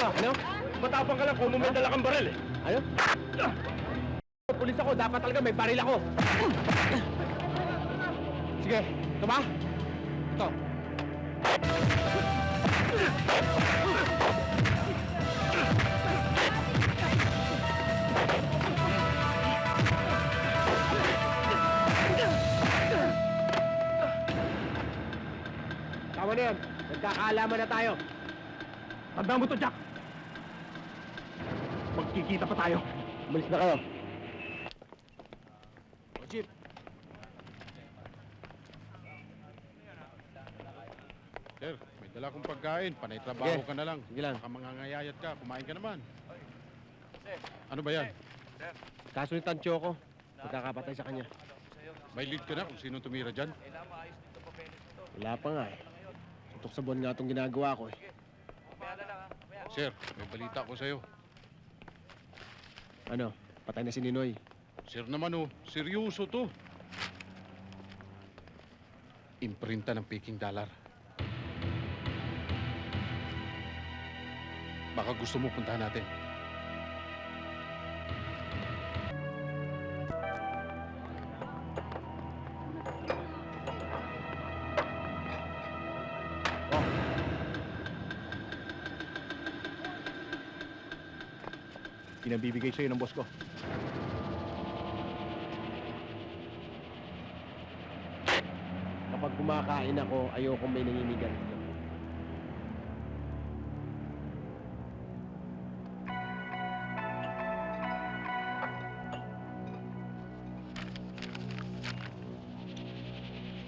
Ano? Matapang ka lang kung may dala kang baril eh. Ano? Pulis ako, dapat talaga may baril ako. Sige, ito ba? Ito. Tama na yan. Nagkakaalaman na tayo. Tandaan mo to, Jack. Magkikita pa tayo. Umalis na kayo. O, Chief. Sir, may dala kong pagkain. Panay trabaho Sige. ka na lang. Sige lang. Baka mangangayayat ka. Kumain ka naman. Ano ba yan? Kaso ni Tancho ko, magkakapatay sa kanya. May lead ka na kung sino tumira dyan? Wala pa nga eh. Tutok sa buwan nga itong ginagawa ko eh. Sir, may balita ko sa'yo. Ano, patay na si Ninoy. Sir naman oh, seryoso to. Imprinta ng Peking dollar. Baka gusto mo puntahan natin. Pinabibigay sa'yo ng boss ko. Kapag kumakain ako, ayoko may nangingigan dito.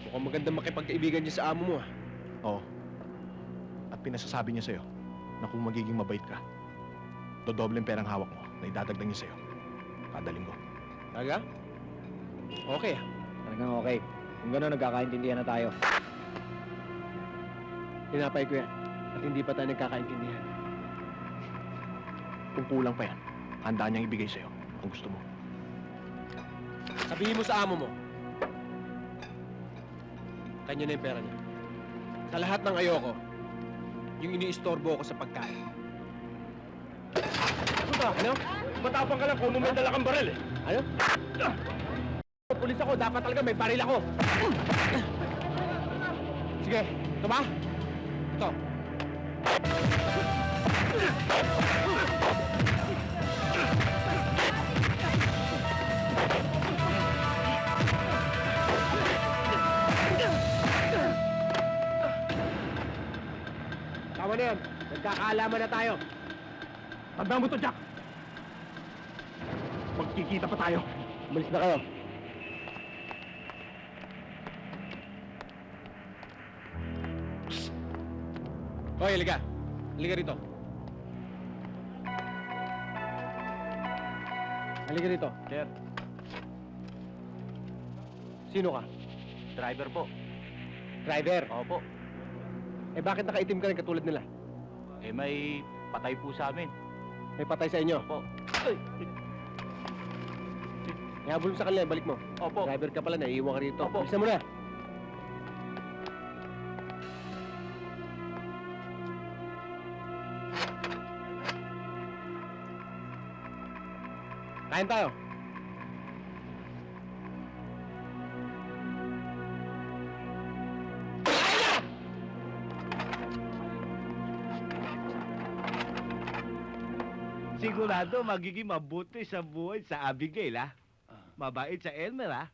Mukhang maganda makipagkaibigan niya sa amo mo ah. Oo. At pinasasabi niya sa'yo na kung magiging mabait ka, dodobleng perang hawak mo na idadagdag niya sa'yo. Kada linggo. Talaga? Okay ah. Talagang okay. Kung gano'n, nagkakaintindihan na tayo. Tinapay ko yan. At hindi pa tayo nagkakaintindihan. Kung kulang pa yan, handa niyang ibigay sa'yo ang gusto mo. Sabihin mo sa amo mo. Kanya na yung pera niya. Sa lahat ng ayoko, yung iniistorbo ko sa pagkain. Ano ba? Ano? Matapang ka lang kung may dala kang baril eh. Ano? Pulis ako, dapat talaga may baril ako. Sige, ito ba? Ito. Tama na yan. Nagkakaalaman na tayo. Tandaan mo to, Jack. Magkikita pa tayo. Umalis na kayo. Hoy, halika. Halika rito. Halika rito. Sir, Sino ka? driver po. Driver. Opo. Eh bakit nakaitim ka rin katulad nila? Eh may patay po sa amin. May patay sa inyo. Opo. Ihabol mo sa kanila, balik mo. Opo. Driver ka pala, naiiwan ka rito. Opo. Bilisan mo na. Kain tayo. Sigurado magiging mabuti sa buhay sa Abigail, ha? Mabait sa Elmer, ha?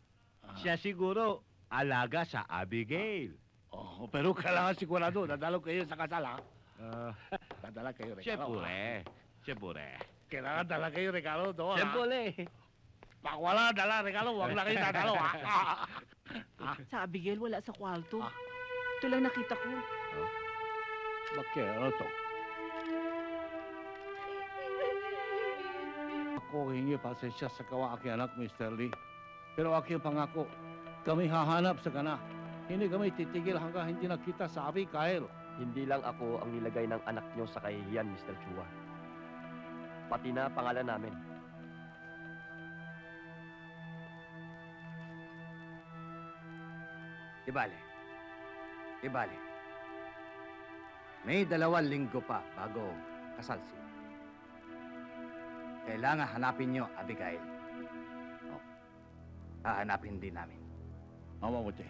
Siya siguro alaga sa Abigail. Oh, pero kailangan sigurado, dadalo kayo sa kasal, ha? Uh, Dadala kayo regalo. Siyempre. Siyempre. Kailangan dala kayo regalo doon, ha? Siyempre. Pag wala dala regalo, huwag na kayo dadalo, ha? Sa Abigail, wala sa kwarto. Ito lang nakita ko. Bakit? Ano to? Ako hingi pasensya sa kawa aking anak, Mr. Lee. Pero aking pangako, kami hahanap sa kana. Hindi kami titigil hanggang hindi nakita sa Abigail. Hindi lang ako ang nilagay ng anak niyo sa kahihiyan, Mr. Chua. Pati na pangalan namin. Ibale. Ibale. May dalawang linggo pa bago magpakasal sila. Kailangan hanapin nyo, Abigail. Oh. Hahanapin din namin. Mamamuti.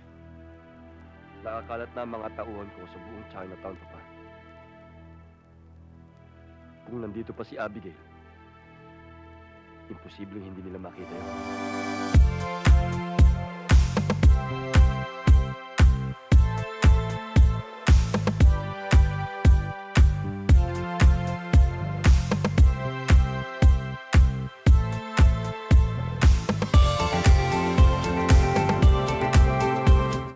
Nakakalat na ang mga tauhan ko sa buong Chinatown, Papa. Kung nandito pa si Abigail, imposibleng hindi nila makita yun.